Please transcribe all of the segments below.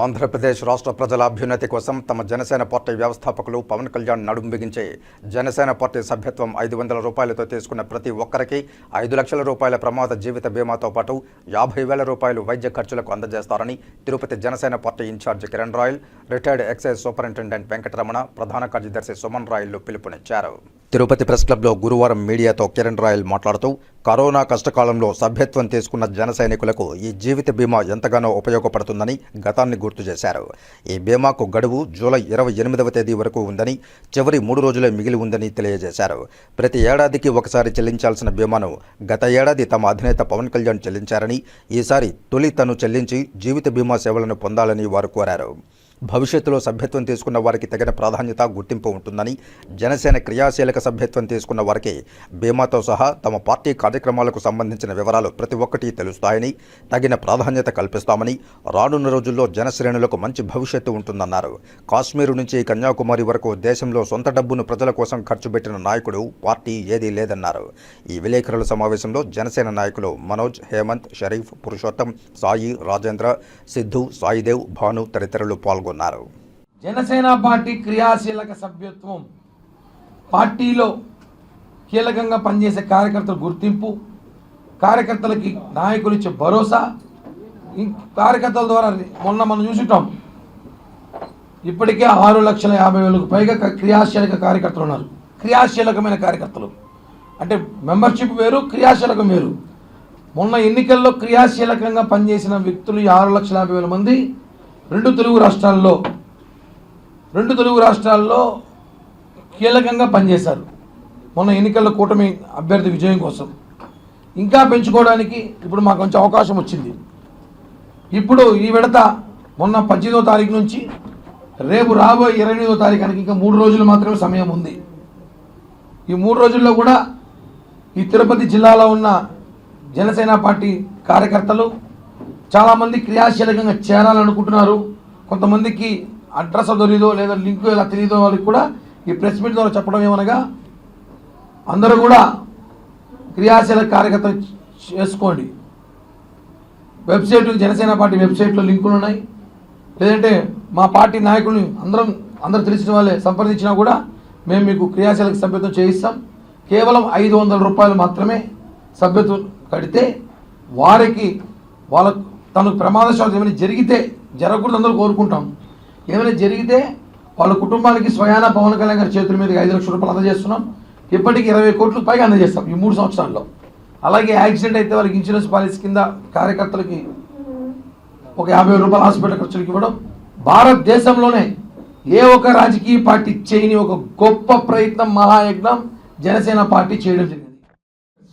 ఆంధ్రప్రదేశ్ రాష్ట్ర ప్రజల అభ్యున్నతి కోసం తమ జనసేన పార్టీ వ్యవస్థాపకులు పవన్ కళ్యాణ్ నడుం బిగించే. జనసేన పార్టీ సభ్యత్వం ఐదు వందల రూపాయలతో తీసుకున్న ప్రతి ఒక్కరికి ఐదు లక్షల రూపాయల ప్రమాద జీవిత బీమాతో పాటు యాభై వేల రూపాయలు వైద్య ఖర్చులకు అందజేస్తారని Tirupati Janasena party incharge Kiran Royal retired excise superintendent Venkataramana ప్రధాన కార్యదర్శి సుమన్ రాయల్లు పిలుపునిచ్చారు. తిరుపతి ప్రెస్ క్లబ్లో గురువారం మీడియాతో కిరణ్ రాయల్ మాట్లాడుతూ కరోనా కష్టకాలంలో సభ్యత్వం తీసుకున్న జన సైనికులకు ఈ జీవిత బీమా ఎంతగానో ఉపయోగపడుతుందని గతాన్ని గుర్తు చేశారు. ఈ బీమాకు గడువు జూలై ఇరవై ఎనిమిదవ తేదీ వరకు ఉందని చివరి మూడు రోజులే మిగిలి ఉందని తెలియజేశారు. ప్రతి ఏడాదికి ఒకసారి చెల్లించాల్సిన బీమాను గత ఏడాది తమ అధినేత పవన్ కళ్యాణ్ చెల్లించారని ఈసారి తొలి తను చెల్లించి జీవిత బీమా సేవలను పొందాలని వారు కోరారు. భవిష్యత్తులో సభ్యత్వం తీసుకున్న వారికి తగిన ప్రాధాన్యత గుర్తింపు ఉంటుందని జనసేన క్రియాశీలక సభ్యత్వం తీసుకున్న వారికి బీమాతో సహా తమ పార్టీ కార్యక్రమాలకు సంబంధించిన వివరాలు ప్రతి ఒక్కటి తెలుస్తాయని తగిన ప్రాధాన్యత కల్పిస్తామని రానున్న రోజుల్లో జనశ్రేణులకు మంచి భవిష్యత్తు ఉంటుందన్నారు. కాశ్మీరు నుంచి కన్యాకుమారి వరకు దేశంలో సొంత డబ్బును ప్రజల కోసం ఖర్చు పెట్టిన నాయకుడు పార్టీ ఏదీ లేదన్నారు. ఈ విలేకరుల సమావేశంలో జనసేన నాయకులు మనోజ్ హేమంత్ షరీఫ్ పురుషోత్తం సాయి రాజేంద్ర సిద్ధు సాయిదేవ్ భాను తదితరులు పాల్గొన్నారు. జనసేన పార్టీ క్రియాశీలక సభ్యత్వం పార్టీలో కీలకంగా పనిచేసే కార్యకర్తల గుర్తింపు కార్యకర్తలకి నాయకులు ఇచ్చే భరోసా ఈ కార్యకర్తల ద్వారా మొన్న మనం చూసుంటాం. ఇప్పటికే ఆరు లక్షల యాభై వేలకు పైగా క- క్రియాశీలక కార్యకర్తలు ఉన్నారు. క్రియాశీలకమైన కార్యకర్తలు. అంటే మెంబర్షిప్ వేరు క్రియాశీలకం వేరు. మొన్న ఎన్నికల్లో క్రియాశీలకంగా పనిచేసిన వ్యక్తులు ఆరు లక్షల యాభై వేల మంది. రెండు తెలుగు రాష్ట్రాల్లో రెండు తెలుగు రాష్ట్రాల్లో కీలకంగా పనిచేశారు. మొన్న ఎన్నికల్లో కూటమి అభ్యర్థి విజయం కోసం. ఇంకా పెంచుకోవడానికి ఇప్పుడు మాకు కొంచెం అవకాశం వచ్చింది. ఇప్పుడు ఈ విడత మొన్న పద్దెనిమిదో తారీఖు నుంచి రేపు రాబోయే ఇరవై ఎనిమిదో తారీఖునికి ఇంకా మూడు రోజులు మాత్రమే సమయం ఉంది. ఈ మూడు రోజుల్లో కూడా ఈ తిరుపతి జిల్లాలో ఉన్న జనసేన పార్టీ కార్యకర్తలు చాలామంది క్రియాశీలకంగా చేరాలనుకుంటున్నారు. కొంతమందికి అడ్రస్ దొరికిదో లేదా లింక్ ఎలా తెలియదో వాళ్ళకి కూడా ఈ ప్రెస్ మీట్ ద్వారా చెప్పడం ఏమనగా అందరూ కూడా క్రియాశీలక కార్యకర్తలు చేసుకోండి. వెబ్సైట్ జనసేన పార్టీ వెబ్సైట్లో లింకులు ఉన్నాయి. లేదంటే మా పార్టీ నాయకుల్ని అందరం అందరూ తెలిసిన వాళ్ళే సంప్రదించినా కూడా మేము మీకు క్రియాశీలక సభ్యత్వం చేయిస్తాం. కేవలం ఐదు వందల రూపాయలు మాత్రమే సభ్యత్వం కడితే వారికి వాళ్ళ తనకు ప్రమాదశాలు ఏమైనా జరిగితే జరగకూడదు అందరూ కోరుకుంటాం. ఏమైనా జరిగితే వాళ్ళ కుటుంబానికి స్వయాన పవన్ కళ్యాణ్ గారి చేతుల మీద ఐదు లక్షల రూపాయలు అందజేస్తున్నాం. ఇప్పటికి ఇరవై కోట్లు పైగా అందజేస్తాం ఈ మూడు సంవత్సరాల్లో. అలాగే యాక్సిడెంట్ అయితే వాళ్ళకి ఇన్సూరెన్స్ పాలసీ కింద కార్యకర్తలకి ఒక యాభై రూపాయల హాస్పిటల్ ఖర్చులకు ఇవ్వడం. భారతదేశంలోనే ఏ ఒక రాజకీయ పార్టీ చేయని ఒక గొప్ప ప్రయత్నం మహాయజ్ఞం జనసేన పార్టీ చేయడం జరిగింది.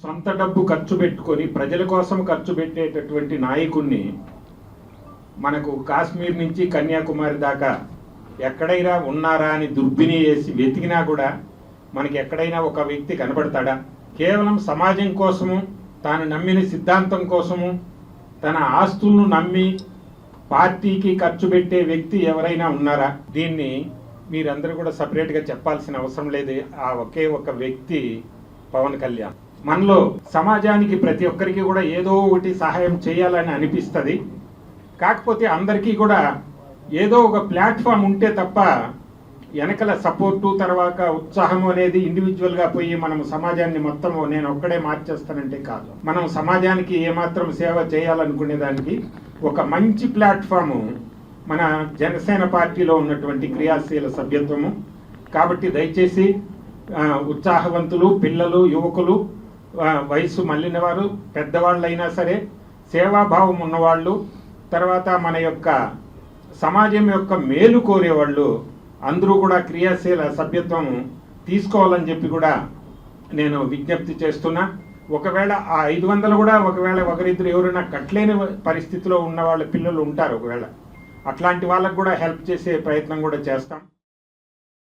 సొంత డబ్బు ఖర్చు పెట్టుకొని ప్రజల కోసం ఖర్చు పెట్టేటటువంటి నాయకుణ్ణి మనకు కాశ్మీర్ నుంచి కన్యాకుమారి దాకా ఎక్కడైనా ఉన్నారా అని దుర్బిని వేసి వెతికినా కూడా మనకి ఎక్కడైనా ఒక వ్యక్తి కనబడతాడా? కేవలం సమాజం కోసము తాను నమ్మిన సిద్ధాంతం కోసము తన ఆస్తులను నమ్మి పార్టీకి ఖర్చు పెట్టే వ్యక్తి ఎవరైనా ఉన్నారా? దీన్ని మీరందరూ కూడా సపరేట్గా చెప్పాల్సిన అవసరం లేదు. ఆ ఒకే ఒక వ్యక్తి పవన్ కళ్యాణ్. మనలో సమాజానికి ప్రతి ఒక్కరికి కూడా ఏదో ఒకటి సహాయం చేయాలని అనిపిస్తుంది. కాకపోతే అందరికీ కూడా ఏదో ఒక ప్లాట్ఫామ్ ఉంటే తప్ప వెనకల సపోర్టు తర్వాత ఉత్సాహం అనేది ఇండివిజువల్గా పోయి మనం సమాజాన్ని మొత్తం నేను ఒక్కడే మార్చేస్తానంటే కాదు. మనం సమాజానికి ఏమాత్రం సేవ చేయాలనుకునే దానికి ఒక మంచి ప్లాట్ఫాము మన జనసేన పార్టీలో ఉన్నటువంటి క్రియాశీల సభ్యత్వము. కాబట్టి దయచేసి ఉత్సాహవంతులు పిల్లలు యువకులు వయసు మళ్ళిన వారు పెద్దవాళ్ళైనా సరే సేవాభావం ఉన్నవాళ్ళు తర్వాత మన యొక్క సమాజం యొక్క మేలు కోరేవాళ్ళు అందరూ కూడా క్రియాశీల సభ్యత్వం తీసుకోవాలని చెప్పి కూడా నేను విజ్ఞప్తి చేస్తున్నా. ఒకవేళ ఆ ఐదు వందలు కూడా ఒకవేళ ఒకరిద్దరు ఎవరైనా కట్టలేని పరిస్థితిలో ఉన్న వాళ్ళ పిల్లలు ఉంటారు ఒకవేళ. అట్లాంటి వాళ్ళకు కూడా హెల్ప్ చేసే ప్రయత్నం కూడా చేస్తాం.